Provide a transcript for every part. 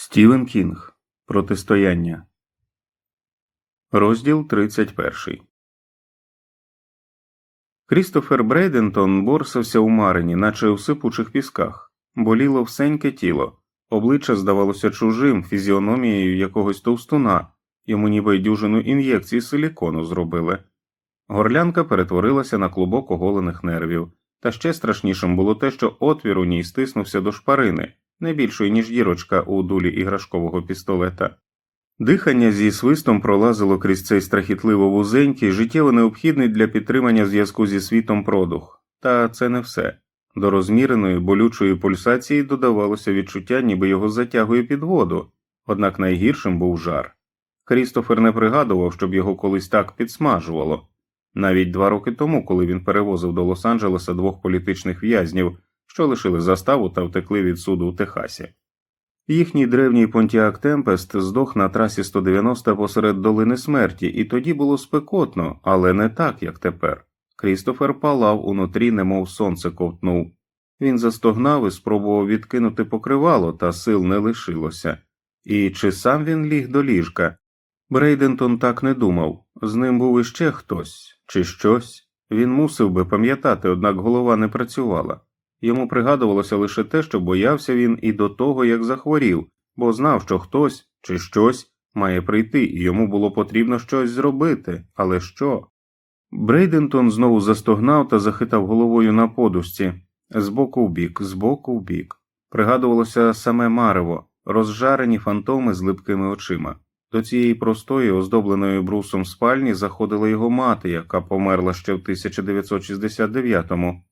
Стівен Кінг. Протистояння. Розділ 31 Крістофер Брейдентон борсався у марині, наче у сипучих пісках, боліло всеньке тіло, обличчя здавалося чужим, фізіономією якогось товстуна, йому ніби дюжину ін'єкцій силікону зробили. Горлянка перетворилася на клубок оголених нервів, та ще страшнішим було те, що отвір у ній стиснувся до шпарини, не більшої, ніж дірочка у дулі іграшкового пістолета. Дихання зі свистом пролазило крізь цей страхітливо вузенький, життєво необхідний для підтримання зв'язку зі світом продух. Та це не все. До розміреної болючої пульсації додавалося відчуття, ніби його затягує під воду, однак найгіршим був жар. Крістофер не пригадував, щоб його колись так підсмажувало. Навіть два роки тому, коли він перевозив до Лос-Анджелеса двох політичних в'язнів, що лишили заставу та втекли від суду у Техасі. Їхній древній Понтіак Темпест здох на трасі 190 посеред долини смерті, і тоді було спекотно, але не так, як тепер. Крістофер палав унутрі, немов сонце ковтнув. Він застогнав і спробував відкинути покривало, та сил не лишилося. І чи сам він ліг до ліжка? Брейдентон так не думав. З ним був іще хтось чи щось. Він мусив би пам'ятати, однак голова не працювала. Йому пригадувалося лише те, що боявся він і до того, як захворів, бо знав, що хтось чи щось має прийти, і йому було потрібно щось зробити, але що? Брейдентон знову застогнав та захитав головою на подушці, з боку в бік, з боку в бік. Пригадувалося саме марево, розжарені фантоми з липкими очима. До цієї простої, оздобленої брусом спальні заходила його мати, яка померла ще в 1969-му.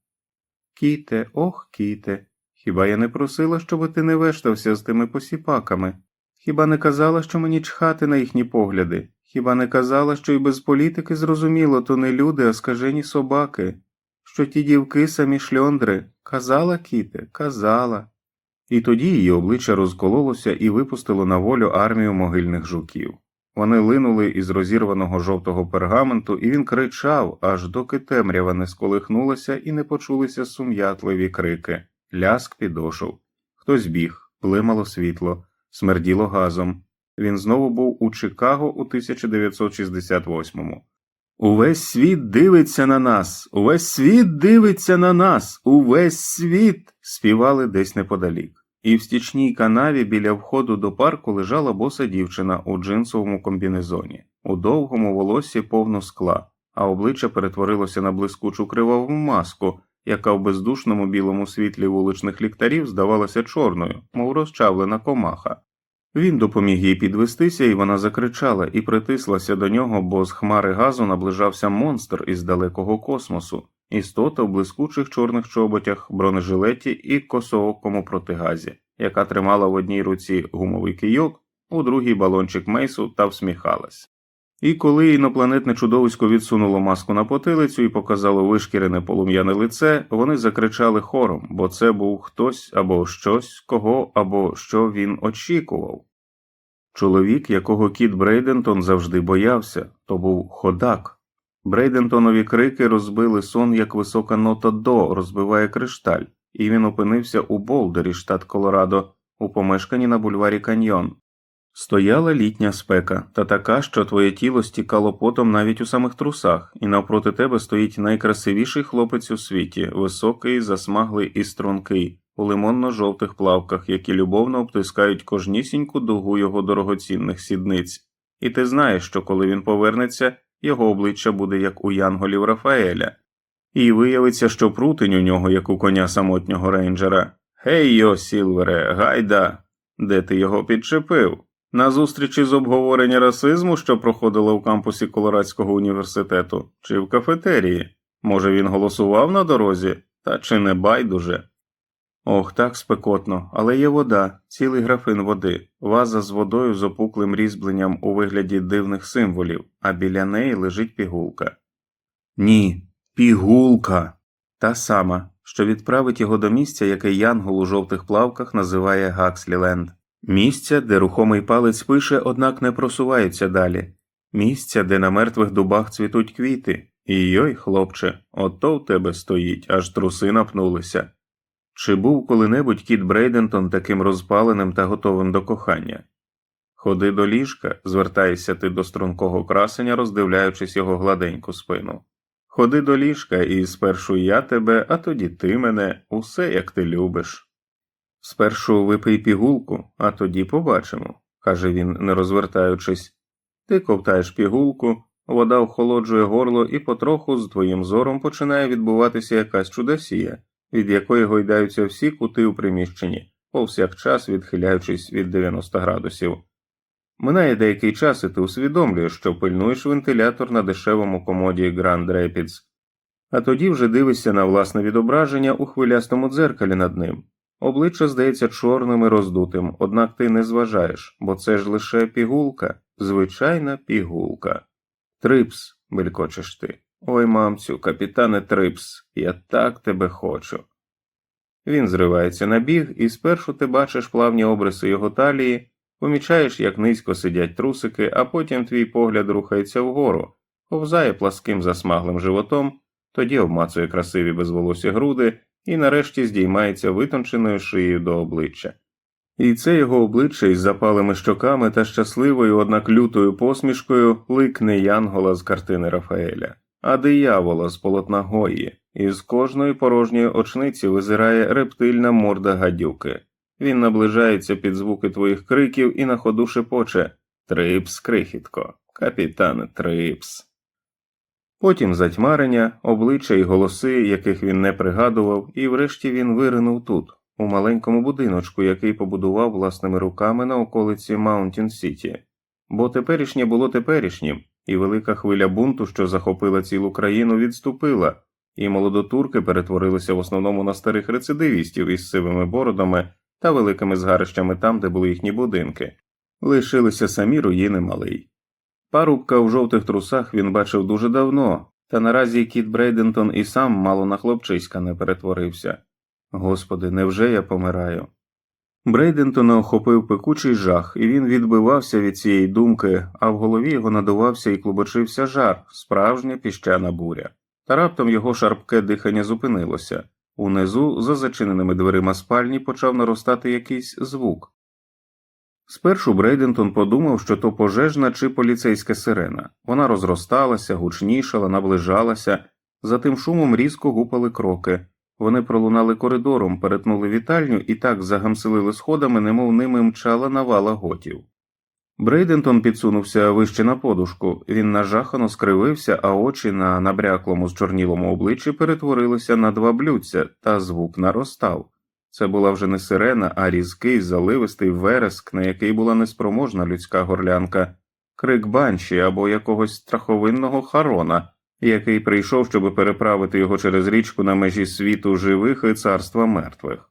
Кіте, ох, кіте, хіба я не просила, щоб ти не вештався з тими посіпаками? Хіба не казала, що мені чхати на їхні погляди? Хіба не казала, що й без політики зрозуміло, то не люди, а скажені собаки, що ті дівки самі шльондри? Казала, кіте, казала. І тоді її обличчя розкололося і випустило на волю армію могильних жуків. Вони линули із розірваного жовтого пергаменту, і він кричав, аж доки темрява не сколихнулася і не почулися сум'ятливі крики, ляск підошов. Хтось біг, плимало світло, смерділо газом. Він знову був у Чикаго у 1968-му. Увесь світ дивиться на нас, увесь світ дивиться на нас, увесь світ. співали десь неподалік. І в стічній канаві біля входу до парку лежала боса дівчина у джинсовому комбінезоні, у довгому волоссі повно скла, а обличчя перетворилося на блискучу криваву маску, яка в бездушному білому світлі вуличних ліхтарів здавалася чорною, мов розчавлена комаха. Він допоміг їй підвестися, і вона закричала і притислася до нього, бо з хмари газу наближався монстр із далекого космосу, істота в блискучих чорних чоботях, бронежилеті і косоокому протигазі, яка тримала в одній руці гумовий кийок, у другій балончик мейсу та всміхалась. І коли інопланетне чудовисько відсунуло маску на потилицю і показало вишкірене полум'яне лице, вони закричали хором, бо це був хтось або щось, кого або що він очікував. Чоловік, якого кіт Брейдентон завжди боявся, то був ходак. Брейдентонові крики розбили сон, як висока нота до розбиває кришталь, і він опинився у Болдері, штат Колорадо, у помешканні на бульварі Каньйон. Стояла літня спека, та така, що твоє тіло стікало потом навіть у самих трусах, і навпроти тебе стоїть найкрасивіший хлопець у світі, високий, засмаглий і стрункий, у лимонно-жовтих плавках, які любовно обтискають кожнісіньку дугу його дорогоцінних сідниць. І ти знаєш, що коли він повернеться, його обличчя буде як у янголів Рафаеля, і виявиться, що прутень у нього, як у коня самотнього рейнджера. Гей йо, Сілвере, гайда, де ти його підчепив? На зустрічі з обговорення расизму, що проходила в кампусі Колорадського університету, чи в кафетерії? Може, він голосував на дорозі, та чи не байдуже? Ох, так спекотно, але є вода, цілий графин води, ваза з водою з опуклим різьбленням у вигляді дивних символів, а біля неї лежить пігулка. Ні, пігулка. Та сама, що відправить його до місця, яке Янгол у жовтих плавках називає Гаксліленд. Місця, де рухомий палець пише, однак не просувається далі. Місця, де на мертвих дубах цвітуть квіти. І йой, хлопче, ото в тебе стоїть, аж труси напнулися. Чи був коли-небудь кіт Брейдентон таким розпаленим та готовим до кохання? Ходи до ліжка, звертаєшся ти до стрункого красення, роздивляючись його гладеньку спину. Ходи до ліжка, і спершу я тебе, а тоді ти мене, усе як ти любиш. Спершу випий пігулку, а тоді побачимо, каже він, не розвертаючись. Ти ковтаєш пігулку, вода охолоджує горло, і потроху з твоїм зором починає відбуватися якась чудосія, від якої гойдаються всі кути у приміщенні, повсякчас відхиляючись від 90 градусів. Минає деякий час, і ти усвідомлюєш, що пильнуєш вентилятор на дешевому комоді Grand Rapids, а тоді вже дивишся на власне відображення у хвилястому дзеркалі над ним. Обличчя здається чорним і роздутим, однак ти не зважаєш, бо це ж лише пігулка, звичайна пігулка. Трипс, белькочеш ти. Ой, мамцю, капітане Трипс, я так тебе хочу. Він зривається на біг, і спершу ти бачиш плавні обриси його талії, помічаєш, як низько сидять трусики, а потім твій погляд рухається вгору, повзає пласким засмаглим животом, тоді обмацує красиві безволосі груди і нарешті здіймається витонченою шиєю до обличчя. І це його обличчя із запалими щоками та щасливою, однак лютою посмішкою лик не Янгола з картини Рафаеля, а диявола з полотна Гої, і кожної порожньої очниці визирає рептильна морда гадюки. Він наближається під звуки твоїх криків і на ходу шепоче Трипс, крихітко, капітане Трипс. Потім затьмарення, обличчя і голоси, яких він не пригадував, і врешті він виринув тут, у маленькому будиночку, який побудував власними руками на околиці Маунтін Сіті. Бо теперішнє було теперішнім, і велика хвиля бунту, що захопила цілу країну, відступила, і молодотурки перетворилися в основному на старих рецидивістів із сивими бородами та великими згарищами там, де були їхні будинки. Лишилися самі руїни малий. Парубка у жовтих трусах він бачив дуже давно, та наразі кіт Брейдентон і сам мало на хлопчиська не перетворився. Господи, невже я помираю? Брейдентона охопив пекучий жах, і він відбивався від цієї думки, а в голові його надувався і клубочився жар, справжня піщана буря. Та раптом його шарпке дихання зупинилося. Унизу, за зачиненими дверима спальні, почав наростати якийсь звук. Спершу Брейдентон подумав, що то пожежна чи поліцейська сирена. Вона розросталася, гучнішала, наближалася, за тим шумом різко гупали кроки. Вони пролунали коридором, перетнули вітальню і так загамселили сходами, немов ними мчала навала готів. Брейдентон підсунувся вище на подушку, він нажахано скривився, а очі на набряклому зчорнілому обличчі перетворилися на два блюдця, та звук наростав. Це була вже не сирена, а різкий, заливистий вереск, на який була неспроможна людська горлянка, крик банші або якогось страховинного харона, який прийшов, щоб переправити його через річку на межі світу живих і царства мертвих.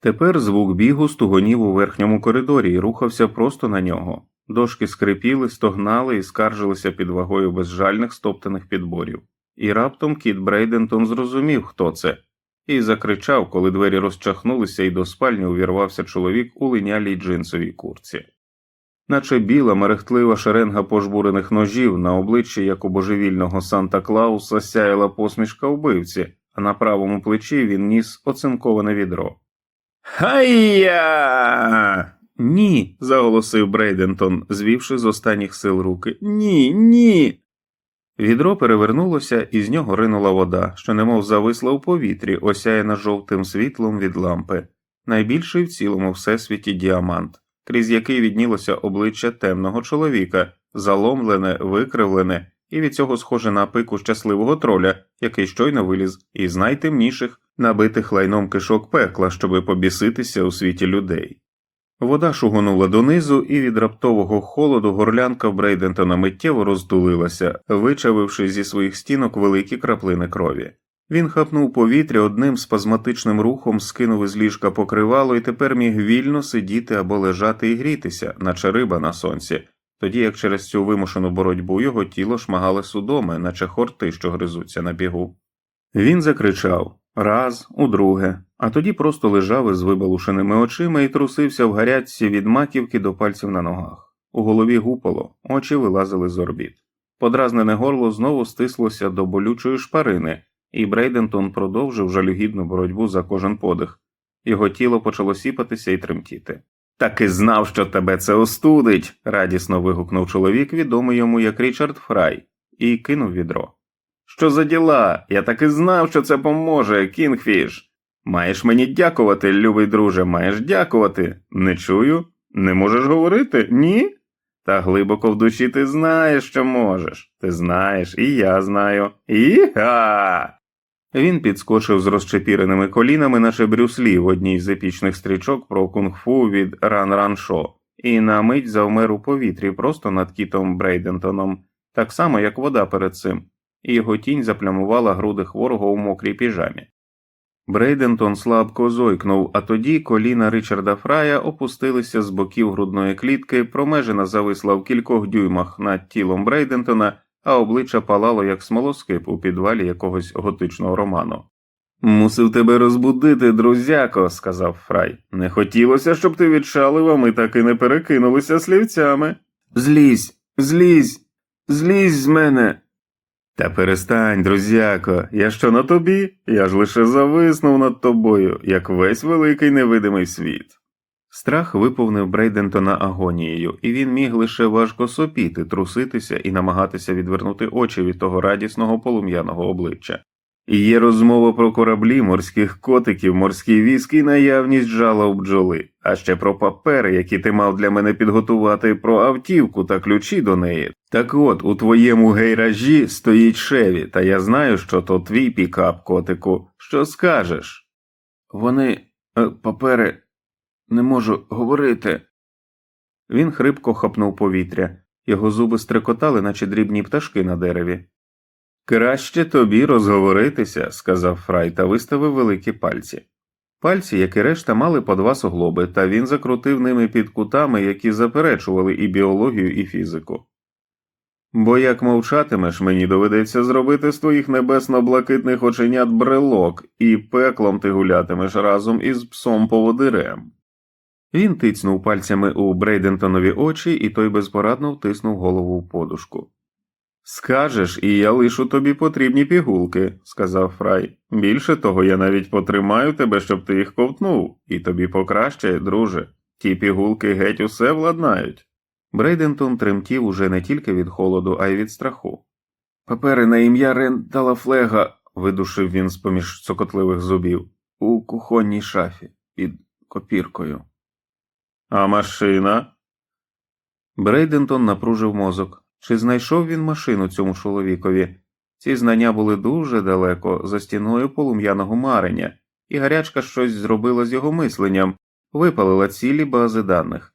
Тепер звук бігу стугонів у верхньому коридорі і рухався просто на нього. Дошки скрипіли, стогнали і скаржилися під вагою безжальних стоптаних підборів. І раптом кіт Брейдентон зрозумів, хто це, і закричав, коли двері розчахнулися, і до спальні увірвався чоловік у линялій джинсовій курці. Наче біла мерехтлива шеренга пожбурених ножів на обличчі, як у божевільного Санта Клауса, сяяла посмішка вбивці, а на правому плечі він ніс оцинковане відро. Хай-я! Ні. заголосив Брейдентон, звівши з останніх сил руки. Ні, ні. Відро перевернулося, і з нього ринула вода, що немов зависла у повітрі, осяяна жовтим світлом від лампи, найбільший в цілому всесвіті діамант, крізь який віднілося обличчя темного чоловіка, заломлене, викривлене, і від цього схоже на пику щасливого троля, який щойно виліз із найтемніших, набитих лайном кишок пекла, щоби побіситися у світі людей. Вода шугонула донизу, і від раптового холоду горлянка в Брейдентона миттєво роздулилася, вичавивши зі своїх стінок великі краплини крові. Він хапнув повітря одним спазматичним рухом, скинув із ліжка покривало і тепер міг вільно сидіти або лежати і грітися, наче риба на сонці, тоді як через цю вимушену боротьбу його тіло шмагали судоми, наче хорти, що гризуться на бігу. Він закричав раз, удруге, а тоді просто лежав із вибалушеними очима і трусився в гарячці від маківки до пальців на ногах. У голові гупало, очі вилазили з орбіт. Подразнене горло знову стислося до болючої шпарини, і Брейдентон продовжив жалюгідну боротьбу за кожен подих, Його тіло почало сіпатися і тремтіти. Так і знав, що тебе це остудить. радісно вигукнув чоловік, відомий йому як Річард Фрай, і кинув відро. Що за діла? Я так і знав, що це поможе, Кінгфіш. Маєш мені дякувати, любий друже, маєш дякувати. Не чую? Не можеш говорити? Ні? Та глибоко в душі ти знаєш, що можеш. Ти знаєш, і я знаю. Іга. Він підскочив з розчепіреними колінами, наче Брюслі в одній з епічних стрічок про кунг-фу від Ран Ран і на мить завмер у повітрі просто над кітом Брейдентоном, так само, як вода перед цим, і його тінь заплямувала груди хворого у мокрій піжамі. Брейдентон слабко зойкнув, а тоді коліна Ричарда Фрая опустилися з боків грудної клітки, промежина зависла в кількох дюймах над тілом Брейдентона, а обличчя палало як смолоскип у підвалі якогось готичного роману. Мусив тебе розбудити, друзяко, сказав Фрай. Не хотілося, щоб ти відшалив, а ми так і не перекинулися слівцями. Злізь, злізь, злізь з мене. Та перестань, друзяко, я що на тобі? Я ж лише зависнув над тобою, як весь великий невидимий світ. Страх виповнив Брейдентона агонією, і він міг лише важко сопіти, труситися і намагатися відвернути очі від того радісного полум'яного обличчя. І є розмова про кораблі, морських котиків, морський віск і наявність жала у бджоли, а ще про папери, які ти мав для мене підготувати, про автівку та ключі до неї. Так от, у твоєму гейражі стоїть шеві, та я знаю, що то твій пікап, котику. Що скажеш? Вони е, папери не можу говорити. Він хрипко хапнув повітря, його зуби стрекотали, наче дрібні пташки на дереві. Краще тобі розговоритися, сказав Фрай та виставив великі пальці. Пальці, як і решта, мали по два суглоби, та він закрутив ними під кутами, які заперечували і біологію, і фізику. Бо як мовчатимеш, мені доведеться зробити з твоїх небесно-блакитних оченят брелок, і пеклом ти гулятимеш разом із псом поводирем. Він тицнув пальцями у Брейдентонові очі, і той безпорадно втиснув голову в подушку. Скажеш, і я лишу тобі потрібні пігулки, сказав Фрай. Більше того, я навіть потримаю тебе, щоб ти їх ковтнув, і тобі покраще, друже. Ті пігулки геть усе владнають. Брейдентон тремтів уже не тільки від холоду, а й від страху. Папери на ім'я Рендала Флега, видушив він з поміж цокотливих зубів, у кухонній шафі під копіркою. А машина? Брейдентон напружив мозок. Чи знайшов він машину цьому чоловікові? Ці знання були дуже далеко, за стіною полум'яного марення, і гарячка щось зробила з його мисленням, випалила цілі бази даних.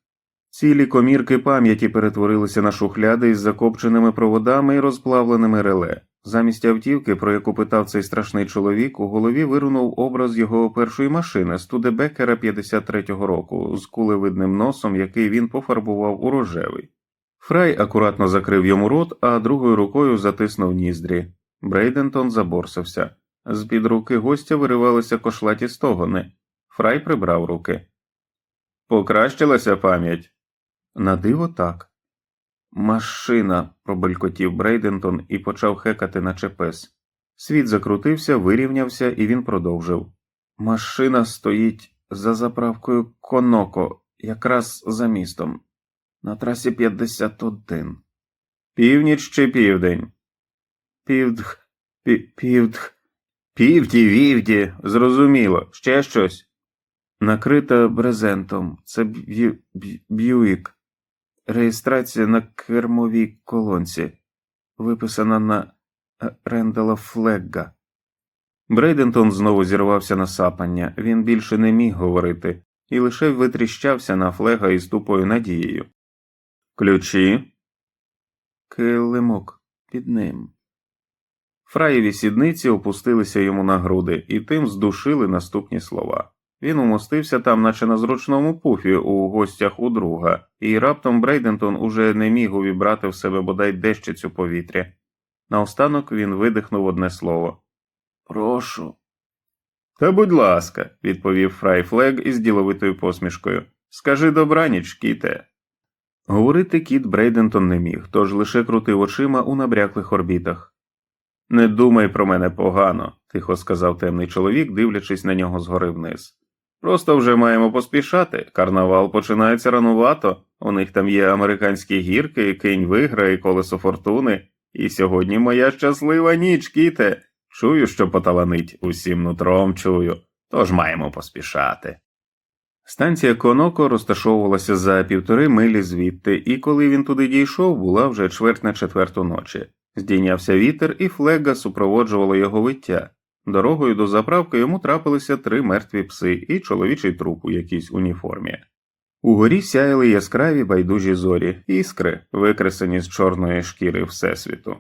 Цілі комірки пам'яті перетворилися на шухляди із закопченими проводами і розплавленими реле. Замість автівки, про яку питав цей страшний чоловік, у голові вирунув образ його першої машини Студебекера 53-го року з кулевидним носом, який він пофарбував у рожевий. Фрай акуратно закрив йому рот, а другою рукою затиснув ніздрі. Брейдентон заборсився. З під руки гостя виривалися кошлаті стогони. Фрай прибрав руки. Покращилася пам'ять? На диво так. Машина, пробелькотів Брейдентон і почав хекати, наче пес. Світ закрутився, вирівнявся, і він продовжив. Машина стоїть за заправкою Коноко, якраз за містом. На трасі 51. Північ чи південь? Півдх, пі, півдх. Півді, вівді, зрозуміло. Ще щось. Накрита брезентом. Це б'ю, б'ю, б'юїк. Реєстрація на кермовій колонці. Виписана на е, Рендала Флегга. Брейдентон знову зірвався на сапання. Він більше не міг говорити і лише витріщався на флега із тупою надією. Ключі. Килимок під ним. Фраєві сідниці опустилися йому на груди і тим здушили наступні слова. Він умостився там, наче на зручному пуфі у гостях у друга, і раптом Брейдентон уже не міг увібрати в себе бодай дещицю повітря. Наостанок він видихнув одне слово Прошу. Та будь ласка, відповів Фрай Флег із діловитою посмішкою. Скажи добраніч, кіте. Говорити кіт Брейдентон не міг, тож лише крутив очима у набряклих орбітах. Не думай про мене погано, тихо сказав темний чоловік, дивлячись на нього згори вниз. Просто вже маємо поспішати. Карнавал починається ранувато. У них там є американські гірки, кінь виграє, колесо фортуни. І сьогодні моя щаслива ніч, кіте. Чую, що поталанить, усім нутром чую, тож маємо поспішати. Станція Коноко розташовувалася за півтори милі звідти, і коли він туди дійшов, була вже чверть на четверту ночі. Здійнявся вітер, і флега супроводжувало його виття. Дорогою до заправки йому трапилися три мертві пси і чоловічий труп у якійсь уніформі. Угорі сяяли яскраві байдужі зорі, іскри, викресані з чорної шкіри Всесвіту.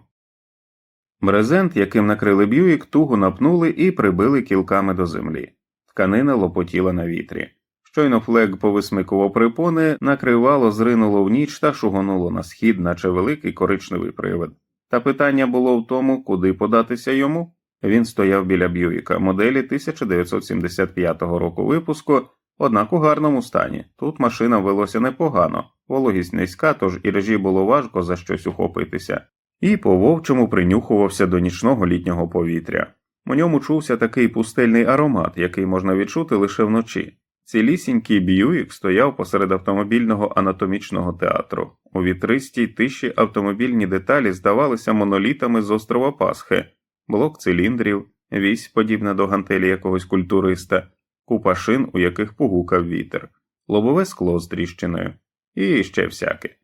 Брезент, яким накрили б'юїк, туго напнули і прибили кілками до землі. Тканина лопотіла на вітрі. Щойно флег повисмикував припони, накривало, зринуло в ніч та шугонуло на схід, наче великий коричневий привид. Та питання було в тому, куди податися йому. Він стояв біля Б'юїка, моделі 1975 року випуску, однак у гарному стані. Тут машина велося непогано, вологість низька, тож і режі було важко за щось ухопитися, і по вовчому принюхувався до нічного літнього повітря. У ньому чувся такий пустельний аромат, який можна відчути лише вночі. Цілісінький Б'юїк стояв посеред автомобільного анатомічного театру. У вітристій тиші автомобільні деталі здавалися монолітами з острова Пасхи, блок циліндрів, вісь, подібна до гантелі якогось культуриста, купа шин, у яких погукав вітер, лобове скло з тріщиною, і ще всяке.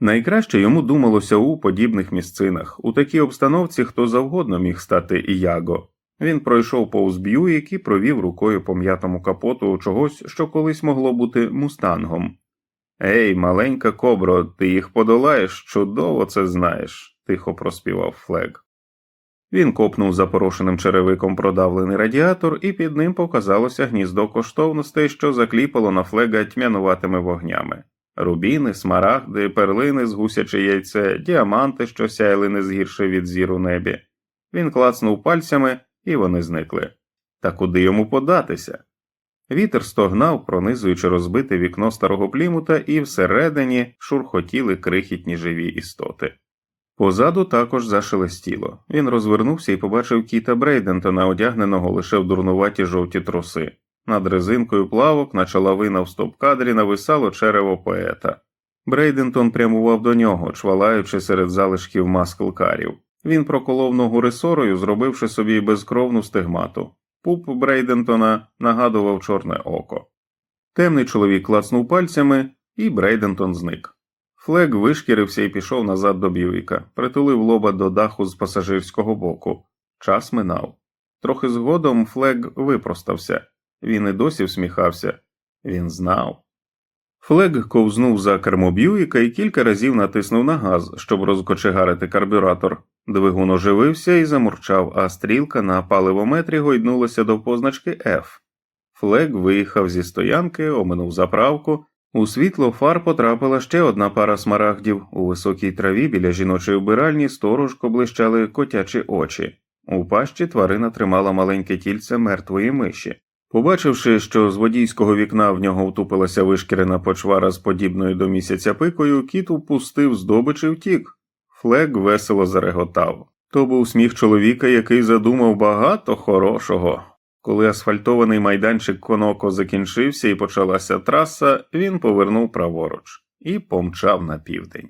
Найкраще йому думалося у подібних місцинах, у такій обстановці хто завгодно міг стати Іяго. Він пройшов повз Б'юїк і провів рукою по м'ятому капоту чогось, що колись могло бути мустангом. Ей, маленька кобро, ти їх подолаєш, чудово це знаєш, тихо проспівав Флег. Він копнув запорошеним черевиком продавлений радіатор, і під ним показалося гніздо коштовностей, що закліпало на флега тьмянуватими вогнями. Рубіни, смарагди, перлини з гусяче яйце, діаманти, що сяяли не згірше від зір у небі. Він клацнув пальцями, і вони зникли. Та куди йому податися? Вітер стогнав, пронизуючи розбите вікно старого плімута, і всередині шурхотіли крихітні живі істоти. Позаду також зашелестіло. Він розвернувся і побачив кіта Брейдентона, одягненого лише в дурнуваті жовті труси. Над резинкою плавок, наче лавина в стоп-кадрі, нависало черево поета. Брейдентон прямував до нього, чвалаючи серед залишків маскл-карів. Він проколов ногу ресорою, зробивши собі безкровну стигмату. Пуп Брейдентона нагадував чорне око. Темний чоловік клацнув пальцями, і Брейдентон зник. Флег вишкірився і пішов назад до Б'юїка, притулив лоба до даху з пасажирського боку. Час минав. Трохи згодом Флег випростався. Він і досі всміхався. Він знав. Флег ковзнув за кермо Б'юїка і кілька разів натиснув на газ, щоб розкочегарити карбюратор. Двигун оживився і замурчав, а стрілка на паливометрі гойднулася до позначки F. Флег виїхав зі стоянки, оминув заправку. У світло фар потрапила ще одна пара смарагдів. У високій траві біля жіночої вбиральні сторожко блищали котячі очі. У пащі тварина тримала маленьке тільце мертвої миші. Побачивши, що з водійського вікна в нього втупилася вишкірена почвара з подібною до місяця пикою, кіт упустив здобич і втік. Флег весело зареготав. То був сміх чоловіка, який задумав багато хорошого. Коли асфальтований майданчик Коноко закінчився і почалася траса, він повернув праворуч і помчав на південь.